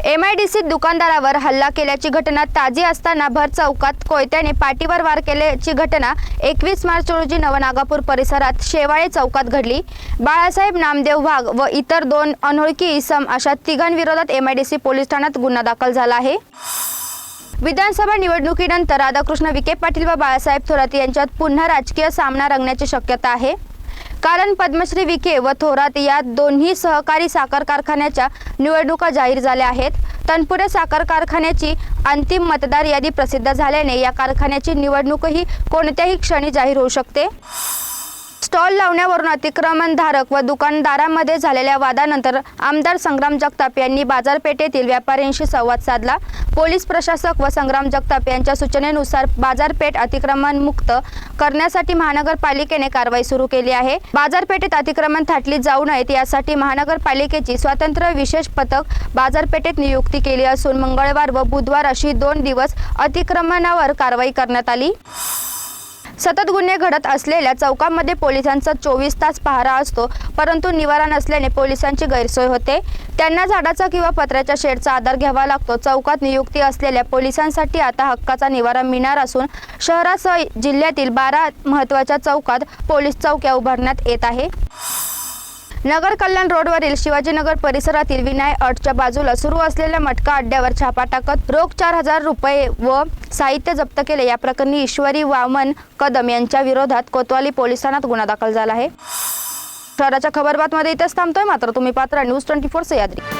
I D सीत दुकानदारावर हल्ला केल्याची घटना ताजी असताना भर चौकात कोयत्याने पाठीवर वार केल्याची घटना एकवीस मार्च रोजी नवनागापूर परिसरात शेवाळे चौकात घडली. बाळासाहेब नामदेव वाघ व इतर दोन अनोळखी इसम अशा तिघांविरोधात एम आय डी सी पोलीस ठाण्यात गुन्हा दाखल झाला आहे. विधानसभा निवडणुकीनंतर राधाकृष्ण विखे पाटील व बाळासाहेब थोरात यांच्यात पुन्हा राजकीय सामना रंगण्याची शक्यता आहे. कारण पद्मश्री विखे व थोरात या दोन्ही सहकारी साखर कारखान्याच्या निवडणुका जाहीर झाल्या आहेत. तनपुरे साखर कारखान्याची अंतिम मतदार यादी प्रसिद्ध झाल्याने या कारखान्याची निवडणूकही कोणत्याही क्षणी जाहीर होऊ शकते. स्टॉल लावण्यावरून अतिक्रमणधारक व दुकानदारांमध्ये झालेल्या वादानंतर आमदार संग्राम जगताप यांनी बाजारपेठेतील व्यापाऱ्यांशी संवाद साधला. पोलीस प्रशासक व संग्राम जगताप यांच्या सूचनेनुसार बाजारपेठ अतिक्रमणमुक्त करण्यासाठी महानगरपालिकेने कारवाई सुरू केली आहे. बाजारपेठेत अतिक्रमण थाटली जाऊ नयेत यासाठी महानगरपालिकेची स्वतंत्र विशेष पथक बाजारपेठेत नियुक्ती केली असून मंगळवार व बुधवार अशी दोन दिवस अतिक्रमणावर कारवाई करण्यात आली. सतत गुन्हे घडत असलेल्या चौकामध्ये पोलिसांचा चोवीस तास पहारा असतो परंतु निवारा नसल्याने पोलिसांची गैरसोय होते. त्यांना झाडाचा किंवा पत्र्याच्या शेडचा आधार घ्यावा लागतो. चौकात नियुक्ती असलेल्या पोलिसांसाठी आता हक्काचा निवारा मिळणार असून शहरासह जिल्ह्यातील बारा महत्त्वाच्या चौकात पोलीस चौक्या उभारण्यात येत आहे. नगर कल्याण रोडवरील शिवाजीनगर परिसरातील विनाय अटच्या बाजूला सुरू असलेल्या मटका अड्ड्यावर छापा टाकत रोख चार हजार रुपये व साहित्य जप्त केले. या प्रकरणी ईश्वरी वामन कदम यांच्या विरोधात कोतवाली पोलीस ठाण्यात गुन्हा दाखल झाला आहे. शहराच्या खबरबातमध्ये इथेच थांबतोय. मात्र तुम्ही पात्र न्यूज ट्वेंटी फोर सह्याद्री